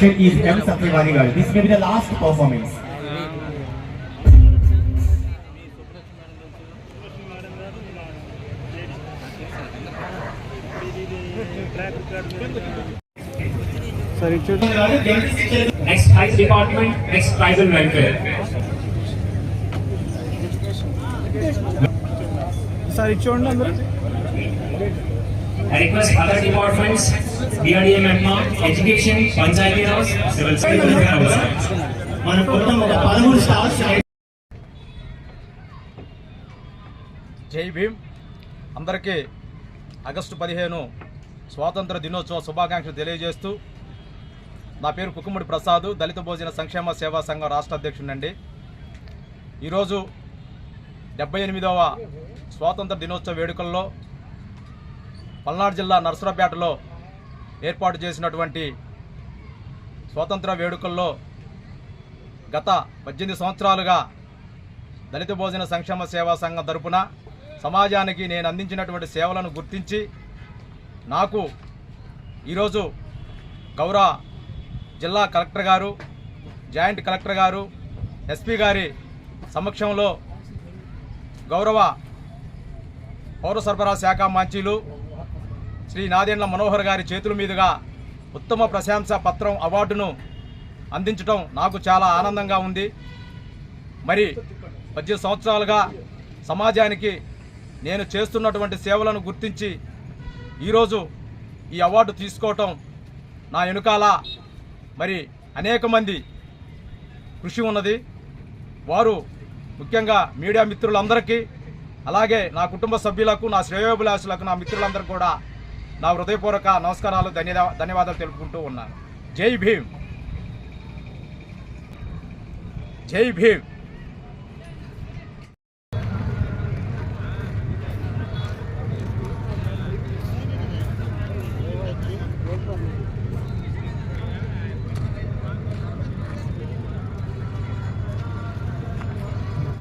teacher is M. Satyavarigal. This may be the last performance. Next prize department, next prize welfare. Sir ఇటు చూడండి అందరూ. మనం మొత్తం ఒక పదమూడు జై భీమ్. అందరికీ ఆగస్టు పదిహేను స్వాతంత్ర దినోత్సవ శుభాకాంక్షలు తెలియజేస్తూ నా పేరు కుక్కుముడి ప్రసాద్ దళిత భోజన సంక్షేమ సేవా సంఘం రాష్ట్ర అధ్యక్షుడండి ఈరోజు డెబ్బై ఎనిమిదవ స్వాతంత్ర దినోత్సవ వేడుకల్లో పల్నాడు జిల్లా నర్సరాపేటలో ఏర్పాటు చేసినటువంటి స్వాతంత్ర వేడుకల్లో గత పద్దెనిమిది సంవత్సరాలుగా దళిత భోజన సంక్షేమ సేవా సంఘం తరపున సమాజానికి నేను అందించినటువంటి సేవలను గుర్తించి నాకు ఈరోజు గౌరవ జిల్లా కలెక్టర్ గారు జాయింట్ కలెక్టర్ గారు ఎస్పీ గారి సమక్షంలో గౌరవ పౌర సరఫరా శాఖ మంత్రులు శ్రీ నాదెండ్ల మనోహర్ గారి చేతుల మీదుగా ఉత్తమ ప్రశంస పత్రం అవార్డును అందించడం నాకు చాలా ఆనందంగా ఉంది. మరి పద్దెనిమిది సంవత్సరాలుగా సమాజానికి నేను చేస్తున్నటువంటి సేవలను గుర్తించి ఈరోజు ఈ అవార్డు తీసుకోవటం నా వెనుకాల మరి అనేక మంది కృషి ఉన్నది. వారు ముఖ్యంగా మీడియా మిత్రులందరికీ అలాగే నా కుటుంబ సభ్యులకు నా శ్రేయోభిలాషులకు నా మిత్రులందరూ కూడా నా హృదయపూర్వక నమస్కారాలు ధన్యవా ధన్యవాదాలు తెలుపుకుంటూ ఉన్నాను. జై భీమ్! జై భీమ్!